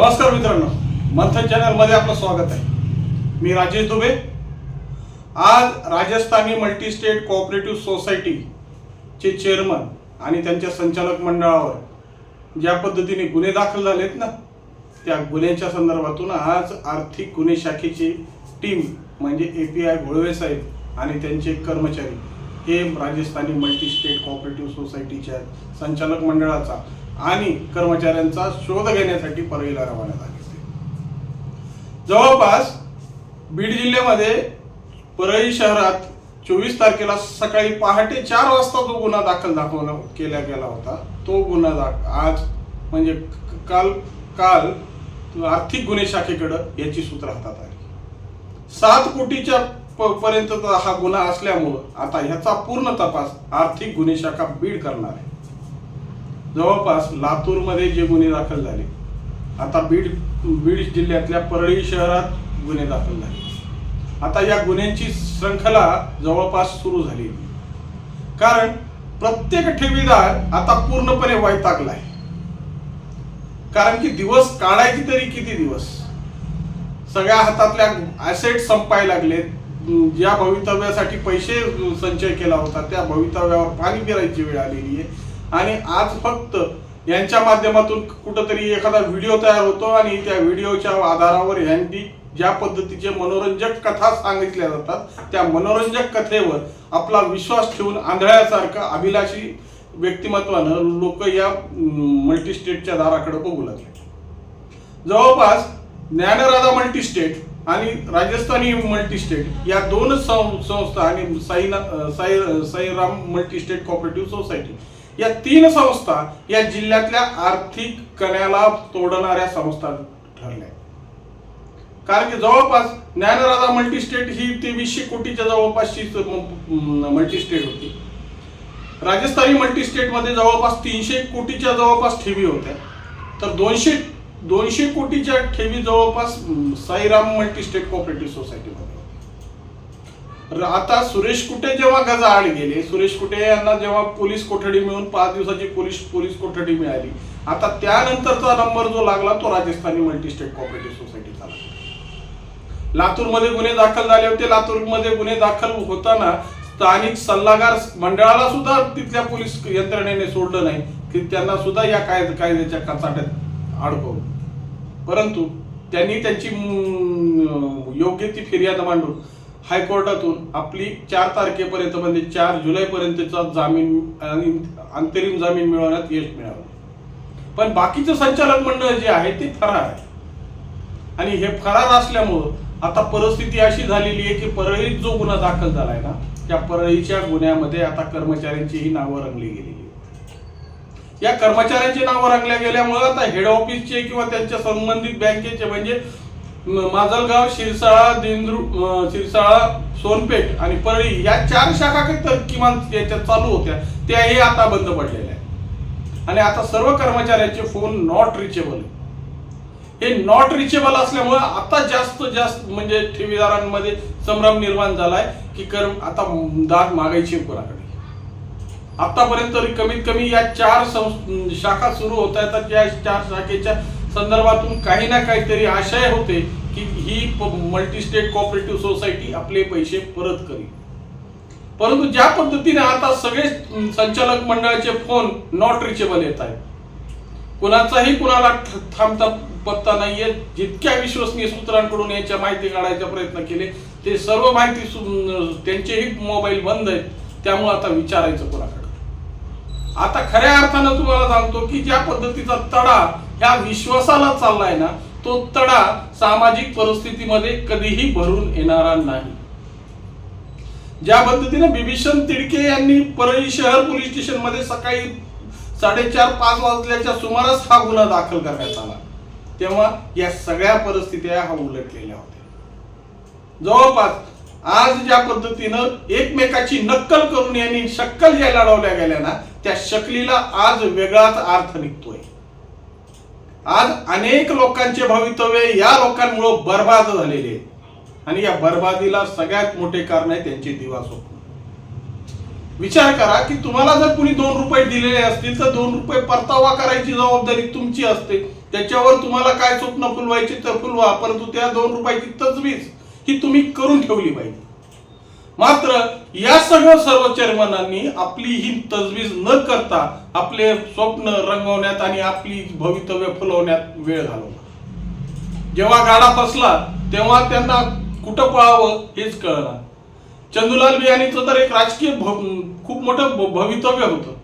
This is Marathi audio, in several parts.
नमस्कार मित्रांनो मंथन चॅनलमध्ये आपलं स्वागत आहे. मी राजेश दुबे. आज राजस्थानी मल्टी स्टेट कोऑपरेटिव्ह सोसायटीचे चेअरमन आणि त्यांच्या संचालक मंडळावर ज्या पद्धतीने गुन्हे दाखल झालेत ना त्या गुन्ह्यांच्या संदर्भातून आज आर्थिक गुन्हे शाखेची टीम म्हणजे ए पी आय घोळवे साहेब आणि त्यांचे कर्मचारी हे राजस्थानी मल्टी स्टेट कोऑपरेटिव्ह सोसायटीच्या संचालक मंडळाचा आणि कर्मचाऱ्यांचा शोध घेण्यासाठी परळीला रवाना झाले जवळपास बीड जिल्ह्यामध्ये परळी शहरात चोवीस तारखेला सकाळी पहाटे चार वाजता जो गुन्हा दाखल दाखवला केला गेला होता तो गुन्हा दाख आज म्हणजे काल काल आर्थिक गुन्हे शाखेकडं याची सूत्र हातात आली. सात कोटीच्या प- पर्यंतचा हा गुन्हा असल्यामुळं आता ह्याचा पूर्ण तपास आर्थिक गुन्हे शाखा बीड करणार आहे. जवळपास लातूरमध्ये जे गुन्हे दाखल झाले आता बीड बीड जिल्ह्यातल्या परळी शहरात गुन्हे दाखल झाले. आता या गुन्ह्यांची श्रंखला जवळपास सुरू झाली. कारण प्रत्येक ठेवीदार आता पूर्णपणे वैतागलाय कारण की दिवस काढायची तरी किती दिवस? सगळ्या हातातल्या ऍसेट संपाय लागलेत. ज्या भवितव्यासाठी पैसे संचय केला होता त्या भवितव्यावर पाणी फिरायची वेळ आलेली आहे. आणि आज फक्त यांच्या माध्यमातून कुठंतरी एखादा व्हिडिओ तयार होतो आणि त्या व्हिडिओच्या आधारावर यांनी ज्या पद्धतीचे मनोरंजक कथा सांगितल्या जातात त्या मनोरंजक कथेवर आपला विश्वास ठेवून आंधळ्यासारखं अभिलाषी व्यक्तिमत्वानं लोक या मल्टीस्टेटच्या दाराकडे बघू लागले. जवळपास ज्ञानराधा मल्टीस्टेट आणि राजस्थानी मल्टीस्टेट या दोन सं- संस्था आणि Saina Sai Sairam multi state cooperative society या तीन संस्था या जिल्ह्यातल्या आर्थिक कण्याला तोडणाऱ्या संस्था ठरल्या. कारण की जवळपास ज्ञानराधा मल्टीस्टेट ही तेवीसशे कोटीच्या जवळपासची मल्टीस्टेट होती. राजस्थानी मल्टीस्टेटमध्ये जवळपास तीनशे कोटीच्या जवळपास ठेवी होत्या. तर दोनशे दोनशे कोटीच्या ठेवी जवळपास साईराम मल्टीस्टेट कोऑपरेटिव्ह सोसायटीमध्ये. आता सुरेश कुटे जेव्हा गजाआड गेले सुरेश कुटे यांना जेव्हा पोलीस कोठडी मिळून पाच दिवसाची पोलीस पोलीस कोठडी मिळाली आता त्यानंतरचा नंबर जो लागला तो राजस्थानी मल्टी स्टेट कॉपरेटिव्ह सोसायटीचा लागला. लातूरमध्ये गुन्हे दाखल झाले होते लातूरमध्ये गुन्हे दाखल होताना स्थानिक सल्लागार मंडळाला सुद्धा तिथल्या पोलीस यंत्रणेने सोडलं नाही की त्यांना सुद्धा या कायद कायद्याच्या कचाट्यात अडकवलं. परंतु त्यांनी त्यांची योग्य ती फिर्याद मांडून हायकोर्टातून आपली चार तारखेपर्यंत म्हणजे चार जुलैपर्यंतचा जामीन आणि अंतरिम जामीन मिळवण्यात यश मिळालं. पण बाकीचं संचालक मंडळ जे आहे ते फरार आहे. आणि हे फरार असल्यामुळं आता परिस्थिती अशी झालेली आहे की परळीत जो गुन्हा दाखल झाला आहे ना त्या परळीच्या गुन्ह्यामध्ये आता कर्मचाऱ्यांचीही नावं रंगली गेलेली या कर्मचाऱ्यांची नावं रंगल्या गेल्यामुळं आता हेड ऑफिसचे किंवा त्यांच्या संबंधित बँकेचे म्हणजे माजलगाव शिरसाळा दिंद्रू शिरसाळा सोनपेठ आणि परळी या चार शाखा काही तर किमान याच्यात चालू होत्या. त्याही आता बंद पडलेल्या आहेत. आणि आता सर्व कर्मचाऱ्यांचे फोन नॉट रिचेबल हे नॉट रिचेबल असल्यामुळे आता जास्त जास्त म्हणजे ठेवीदारांमध्ये संभ्रम निर्माण झालाय की कर्म आता दाद मागायची कोणाकडे? आतापर्यंत कमीत कमी या चार संस- शाखा सुरू होत आहेत. तर या चार शाखेच्या संदर्भातून काही ना काहीतरी आशय होते की ही मल्टी स्टेट कॉपरेटिव्ह सोसायटी आपले पैसे परत करी परंतु ज्या पद्धतीने आता सगळे संचालक मंडळाचे फोन नॉट रिचेबल येत आहेत. कुणाचाही कुणाला थांबता पत्ता नाहीये. जितक्या विश्वसनीय सूत्रांकडून याच्या माहिती काढायचा प्रयत्न केले ते सर्व माहिती सु- त्यांचेही मोबाईल बंद आहेत. त्यामुळे आता विचारायचं कोणाकडे? आता खऱ्या अर्थानं तुम्हाला सांगतो की ज्या पद्धतीचा तडा ह्या विश्वासाला चाललाय ना तो तडा सामाजिक परिस्थितीमध्ये कधीही भरून येणारा नाही. ज्या पद्धतीने बिभीषण तिडके यांनी परळी शहर पोलीस स्टेशनमध्ये सकाळी साडेचार पाच वाजल्याच्या सुमारास हा गुन्हा दाखल करण्यात आला. तेव्हा या सगळ्या परिस्थित्या हा उलटलेल्या होत्या. जवळपास आज ज्या पद्धतीनं एकमेकाची नक्कल करून यांनी शक्कल ज्या लढवल्या गेल्या ना त्या शकलीला आज वेगळाच अर्थ निघतोय. आज अनेक लोकांचे भवितव्य या लोकांमुळे बर्बाद झालेले आणि या बर्बादीला सगळ्यात मोठे कारण आहे त्यांचे दिवा स्वप्न विचार करा की तुम्हाला जर कुणी दोन रुपये दिलेले असतील तर दोन रुपये परतावा करायची जबाबदारी तुमची असते. त्याच्यावर तुम्हाला काय स्वप्न फुलवायचे तर फुलवा. परंतु त्या दोन रुपयाची तजवीज ही तुम्ही करून ठेवली पाहिजे. मात्र या सगळं सर्व चेअरमनांनी आपली ही तजवीज न करता आपले स्वप्न रंगवण्यात आणि आपली भवितव्य फुलवण्यात वेळ घालवला. जेव्हा गाडा फसला तेव्हा त्यांना कुठं पळावं हेच कळणार चंदुलाल बियाणीचं तर एक राजकीय भ- खूप मोठं भवितव्य होतं.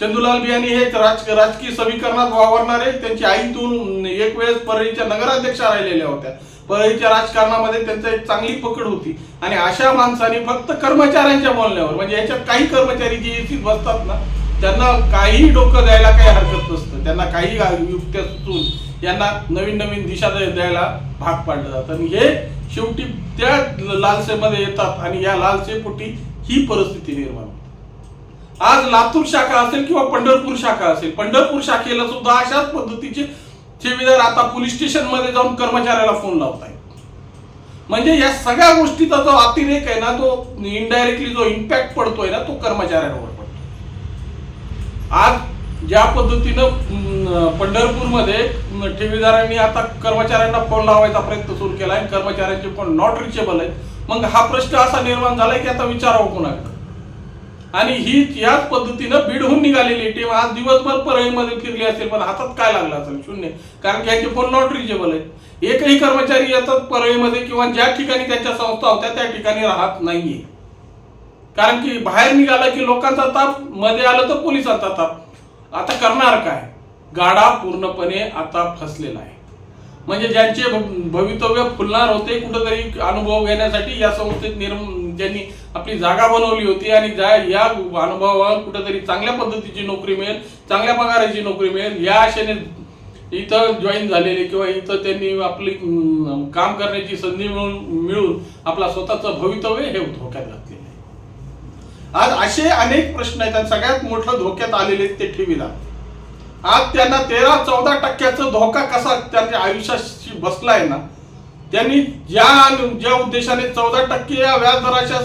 चंदुलाल बियाणी हे एक राज राजकीय समीकरणात वावरणारे त्यांची आईतून एक वेळेस परळीच्या नगराध्यक्षा राहिलेल्या होत्या. परळीच्या राजकारणामध्ये त्यांचा एक चांगली पकड होती. आणि अशा माणसाने फक्त कर्मचाऱ्यांच्या बोलण्यावर म्हणजे याच्यात काही कर्मचारी जे एसीत बसतात ना त्यांना काही डोकं द्यायला काही हरकत नसतं. त्यांना काही युक्त्या सुचून यांना नवीन नवीन दिशा द्यायला भाग पाडलं जातं. आणि हे शेवटी त्या लालसेमध्ये येतात आणि या लालसेपोटी ही परिस्थिती निर्माण होते. आज लातूर शाखा असेल किंवा पंढरपूर शाखा असेल पंढरपूर शाखेला सुद्धा अशाच पद्धतीचे ठेवीदार आता पोलीस स्टेशनमध्ये जाऊन कर्मचाऱ्याला फोन लावत आहेत म्हणजे या सगळ्या गोष्टीचा जो अतिरेक आहे ना तो इनडायरेक्टली जो इम्पॅक्ट पडतोय ना तो कर्मचाऱ्यांवर पडतो आज ज्या पद्धतीनं पंढरपूरमध्ये ठेवीदारांनी आता कर्मचाऱ्यांना फोन लावायचा प्रयत्न सुरू केला आहे कर्मचाऱ्यांचे फोन नॉट रिचेबल आहेत. मग हा प्रश्न असा निर्माण झालाय की आता विचारावं कोणाकडे? आणि ही याच पद्धतीनं बीडहून निघालेली टीम आज दिवसभर परळीमध्ये फिरली असेल पण हातात काय लागलं असेल? शून्य. कारण की यांचे फोन नॉट रिचेबल आहेत एकही कर्मचारी येतात परळीमध्ये किंवा ज्या ठिकाणी त्यांच्या संस्था होत्या त्या ठिकाणी राहत नाहीये. कारण की बाहेर निघाला की लोकांचा तापमध्ये आलं तर पोलिसांचा ताप. आता करणार काय? गाडा पूर्णपणे आता फसलेला आहे. म्हणजे ज्यांचे भवितव्य फुलणार होते कुठंतरी अनुभव घेण्यासाठी या संस्थेत निर्म ज्यांनी आपली जागा बनवली होती आणि ज्या या अनुभवावर कुठंतरी चांगल्या पद्धतीची नोकरी मिळेल चांगल्या पगाराची नोकरी मिळेल या आशेने इथं जॉईन झालेले किंवा इथं त्यांनी आपली काम करण्याची संधी मिळून मिळून आपला स्वतःचं भवितव्य हे धोक्यात घातलेलं आहे. आज असे अनेक प्रश्न आहेत आणि सगळ्यात मोठं धोक्यात आलेले आहेत ते ठेवीला. आज त्यांना तेरा चौदा टक्क्याचा धोका कसा त्यांच्या आयुष्याशी बसलाय ना त्यांनी ज्या ज्या उद्देशाने चौदा टक्के या व्याजदराच्या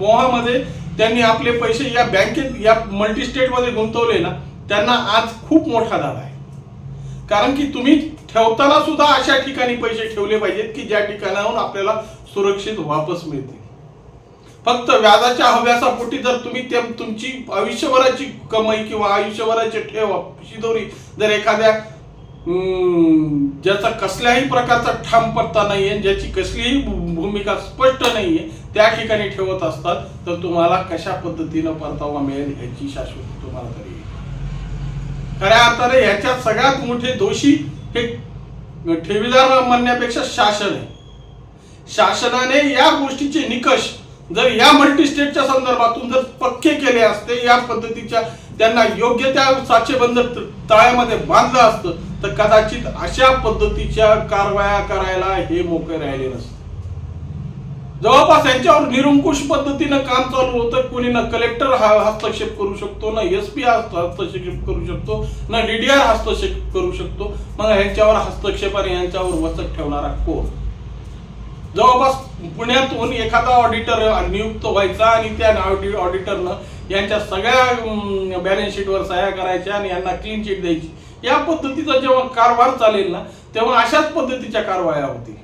मोहामध्ये त्यांनी आपले पैसे या बँकेत या मल्टी स्टेटमध्ये गुंतवले ना त्यांना आज खूप मोठा धडा आहे. कारण की तुम्ही ठेवताना सुद्धा अशा ठिकाणी पैसे ठेवले पाहिजेत की ज्या ठिकाणाहून आपल्याला सुरक्षित वापस मिळतील. फक्त व्याजाच्या हव्यासापोटी जर तुम्ही ते तुमची आयुष्यभराची कमाई किंवा आयुष्यभराची ठेव शिदोरी जर एखाद्या ज्याचा कसल्याही प्रकारचा ठाम पत्ता नाहीये ज्याची कसलीही भू- भूमिका स्पष्ट नाहीये त्या ठिकाणी ठेवत असतात तर तुम्हाला कशा पद्धतीनं परतावा मिळेल ह्याची शाश्वती तुम्हाला तरी खऱ्या अर्थाने ह्याच्यात सगळ्यात मोठे दोषी हे ठेवीदार म्हणण्यापेक्षा शासन आहे. शासनाने या गोष्टीचे निकष जर या मल्टी स्टेटच्या संदर्भातून जर पक्के केले असते या पद्धतीच्या त्यांना योग्य त्या साचेबंद तळ्यामध्ये बांधलं असतं तर कदाचित अशा पद्धतीच्या कारवाया करायला हे मोकळे राहिले नसते. जवळपास यांच्यावर निरंकुश पद्धतीनं काम चालू होतं कोणी ना कलेक्टर हा हस्तक्षेप करू शकतो ना एस पी हस्तक्षेप करू शकतो ना डीडीआर हस्तक्षेप करू शकतो मग यांच्यावर हस्तक्षेप आणि यांच्यावर वचक ठेवणारा कोण? जवळपास पुण्यातून एखादा ऑडिटर नियुक्त व्हायचा आणि त्या ऑडिटरनं यांच्या सगळ्या बॅलन्स शीटवर सह्या करायच्या आणि यांना क्लीन चिट द्यायची. या पद्धतीचा जेव्हा कारभार चालेल ना तेव्हा अशाच पद्धतीच्या कारवाया होतील.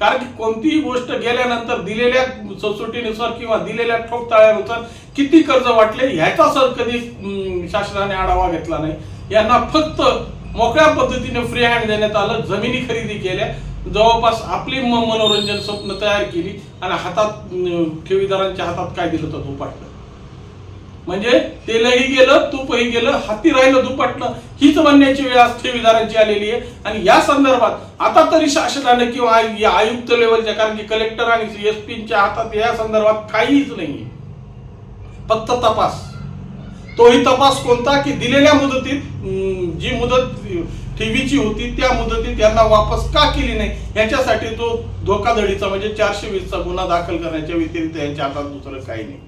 कारण की कोणतीही गोष्ट गेल्यानंतर दिलेल्या सोसायटीनुसार किंवा दिलेल्या ठोकताळ्यानुसार किती कर्ज वाटले ह्याचा सर कधी शासनाने आढावा घेतला नाही. यांना फक्त मोकळ्या पद्धतीने फ्री हँड देण्यात आलं जमिनी खरेदी केल्या जवळपास आपली म- मनोरंजन स्वप्न तयार केली आणि हातात ठेवीदारांच्या हातात काय दिलं तर दुपाटलं म्हणजे तेलही गेलं तूपही गेलं हाती राहिलं दुपटलं हीच म्हणण्याची वेळ आज ठेवीदारांची आलेली आहे. आणि या संदर्भात आता तरी शासनाने किंवा आयुक्त लेवलच्या कारण की कलेक्टर आणि एस पीच्या हातात या संदर्भात काहीच नाहीये. फक्त तपास. तोही तपास कोणता? की दिलेल्या मुदतीत जी मुदत ठेवीची होती त्या मुदतीत यांना वापस का केली नाही? याच्यासाठी तो धोकाधडीचा म्हणजे चारशे वीसचा गुन्हा दाखल करण्याच्या व्यतिरिक्त यांच्या हातात दुसरं काही नाही.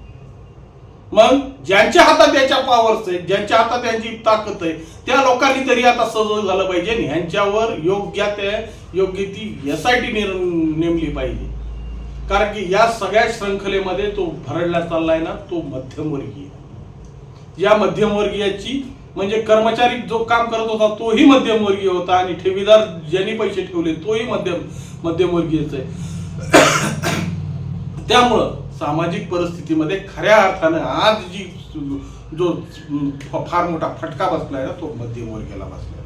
मग ज्यांच्या हातात याच्या पॉवर्स आहे ज्यांच्या हातात यांची ताकद आहे त्या लोकांनी तरी आता सजग झालं पाहिजे आणि ह्यांच्यावर योग्य त्या योग्य ती एस आय टी नेमली पाहिजे. कारण की या सगळ्या श्रंखलेमध्ये तो भरडला चाललाय ना तो मध्यमवर्गीय. या मध्यमवर्गीयाची म्हणजे कर्मचारी जो काम करत होता तोही मध्यमवर्गीय होता आणि ठेवीदार ज्यांनी पैसे ठेवले तोही मध्यम मध्यमवर्गीयच आहे. त्यामुळं सामाजिक परिस्थितीमध्ये खऱ्या अर्थानं आज जी जो फार मोठा फटका बसलाय ना तो मध्यमवर्गीयाला बसलेला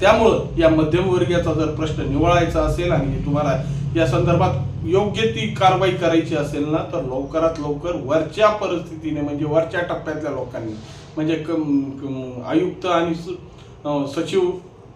त्यामुळं या मध्यमवर्गीयाचा जर प्रश्न निवळायचा असेल आणि तुम्हाला या संदर्भात योग्य ती कारवाई करायची असेल ना तर लवकरात लवकर वरच्या परिस्थितीने म्हणजे वरच्या टप्प्यातल्या लोकांनी म्हणजे आयुक्त आणि स- सचिव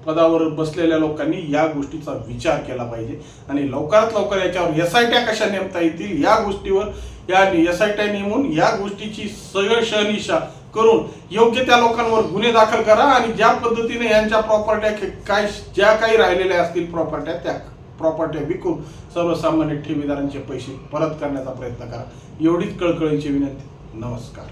पदावर बसलेल्या लोकांनी या गोष्टीचा विचार केला पाहिजे. आणि लवकरात लवकर याच्यावर एस आय ट्या कशा नेमता येतील या गोष्टीवर या एस आय ट्या नेमून या गोष्टीची सगळं शहनिशा करून योग्य त्या लोकांवर गुन्हे दाखल करा आणि ज्या पद्धतीने यांच्या प्रॉपर्ट्या काय ज्या काही राहिलेल्या असतील प्रॉपर्ट्या त्या प्रॉपर्ट्या विकून सर्वसामान्य ठेवीदारांचे पैसे परत करण्याचा प्रयत्न करा. एवढीच कळकळीची विनंती. नमस्कार.